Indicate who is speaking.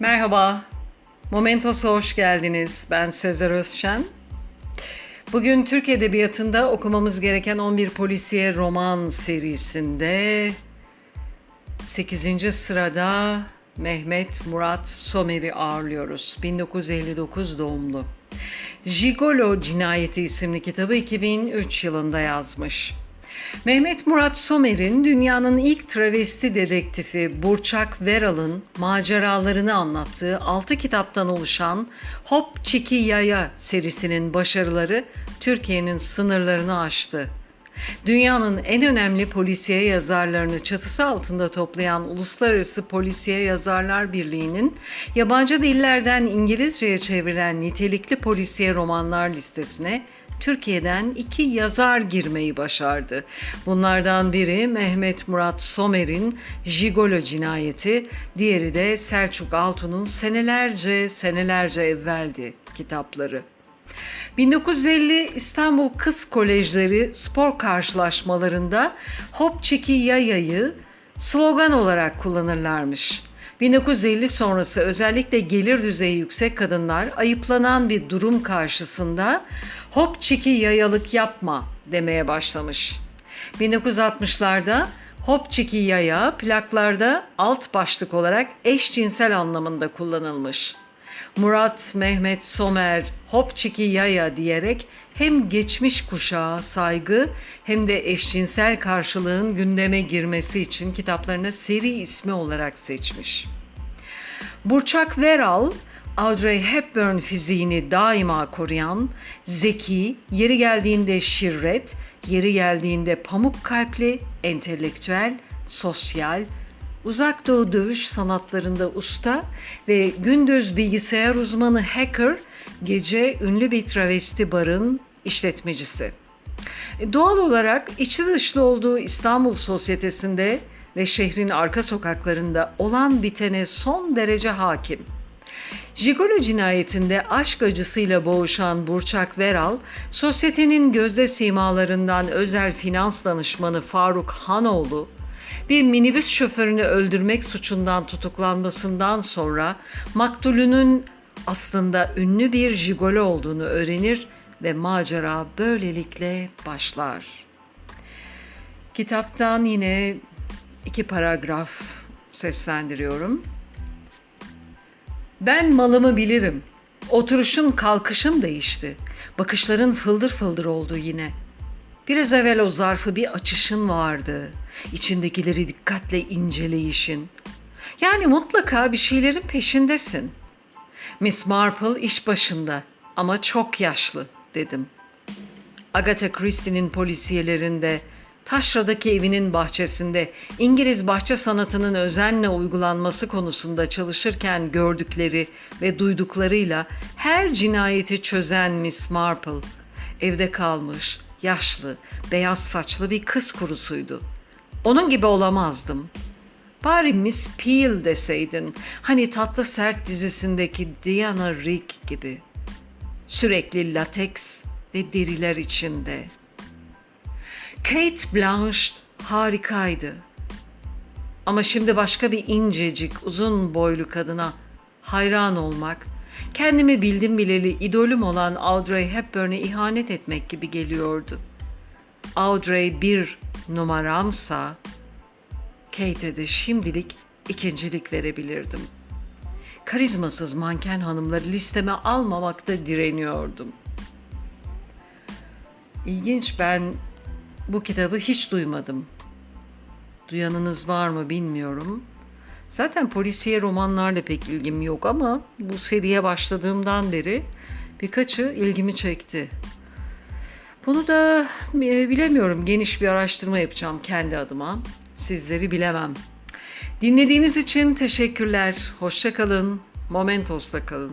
Speaker 1: Merhaba, Momentos'a hoş geldiniz. Ben Sezer Özşen. Bugün Türk Edebiyatı'nda okumamız gereken 11 polisiye roman serisinde 8. sırada Mehmet Murat Somer'i ağırlıyoruz. 1959 doğumlu. Jigolo Cinayeti isimli kitabı 2003 yılında yazmış. Mehmet Murat Somer'in dünyanın ilk travesti dedektifi Burçak Veral'ın maceralarını anlattığı 6 kitaptan oluşan Hop Çiki Yaya serisinin başarıları Türkiye'nin sınırlarını aştı. Dünyanın en önemli polisiye yazarlarını çatısı altında toplayan Uluslararası Polisiye Yazarlar Birliği'nin yabancı dillerden İngilizceye çevrilen nitelikli polisiye romanlar listesine Türkiye'den iki yazar girmeyi başardı. Bunlardan biri Mehmet Murat Somer'in Jigolo Cinayeti, diğeri de Selçuk Altun'un senelerce senelerce evveldi kitapları. 1950 İstanbul Kız Kolejleri spor karşılaşmalarında Hop Çeki Yaya'yı slogan olarak kullanırlarmış. 1950 sonrası özellikle gelir düzeyi yüksek kadınlar ayıplanan bir durum karşısında hop çeki yayalık yapma demeye başlamış. 1960'larda hop çeki yaya plaklarda alt başlık olarak eşcinsel anlamında kullanılmış. Murat Mehmet Somer hop çiki yaya diyerek hem geçmiş kuşağa saygı hem de eşcinsel karşılığın gündeme girmesi için kitaplarına seri ismi olarak seçmiş. Burçak Veral, Audrey Hepburn fiziğini daima koruyan, zeki, yeri geldiğinde şirret, yeri geldiğinde pamuk kalpli, entelektüel, sosyal, uzak doğu dövüş sanatlarında usta ve gündüz bilgisayar uzmanı hacker, gece ünlü bir travesti barın işletmecisi. E, Doğal olarak içi dışlı olduğu İstanbul sosyetesinde ve şehrin arka sokaklarında olan bitene son derece hakim. Jigolo cinayetinde aşk acısıyla boğuşan Burçak Veral, sosyetenin gözde simalarından özel finans danışmanı Faruk Hanoğlu, bir minibüs şoförünü öldürmek suçundan tutuklanmasından sonra maktulünün aslında ünlü bir jigolo olduğunu öğrenir ve macera böylelikle başlar. Kitaptan yine iki paragraf seslendiriyorum. Ben malımı bilirim. Oturuşun kalkışın değişti. Bakışların fıldır fıldır oldu yine. Biraz evvel o zarfı bir açışın vardı. İçindekileri dikkatle inceleyişin. Yani mutlaka bir şeylerin peşindesin. Miss Marple iş başında ama çok yaşlı dedim. Agatha Christie'nin polisiyelerinde Taşra'daki evinin bahçesinde İngiliz bahçe sanatının özenle uygulanması konusunda çalışırken gördükleri ve duyduklarıyla her cinayeti çözen Miss Marple evde kalmış, yaşlı, beyaz saçlı bir kız kurusuydu. Onun gibi olamazdım. Bari Miss Peel deseydin, hani tatlı sert dizisindeki Diana Rigg gibi. Sürekli lateks ve deriler içinde.'' Kate Blanchett harikaydı. Ama şimdi başka bir incecik, uzun boylu kadına hayran olmak, kendimi bildim bileli idolüm olan Audrey Hepburn'e ihanet etmek gibi geliyordu. Audrey bir numaramsa, Kate'e de şimdilik ikincilik verebilirdim. Karizmasız manken hanımları listeme almamakta direniyordum. İlginç ben bu kitabı hiç duymadım. Duyanınız var mı bilmiyorum. Zaten polisiye romanlarla pek ilgim yok ama bu seriye başladığımdan beri birkaçı ilgimi çekti. Bunu da e, bilemiyorum. Geniş bir araştırma yapacağım kendi adıma. Sizleri bilemem. Dinlediğiniz için teşekkürler. Hoşça kalın. Momentos'ta kalın.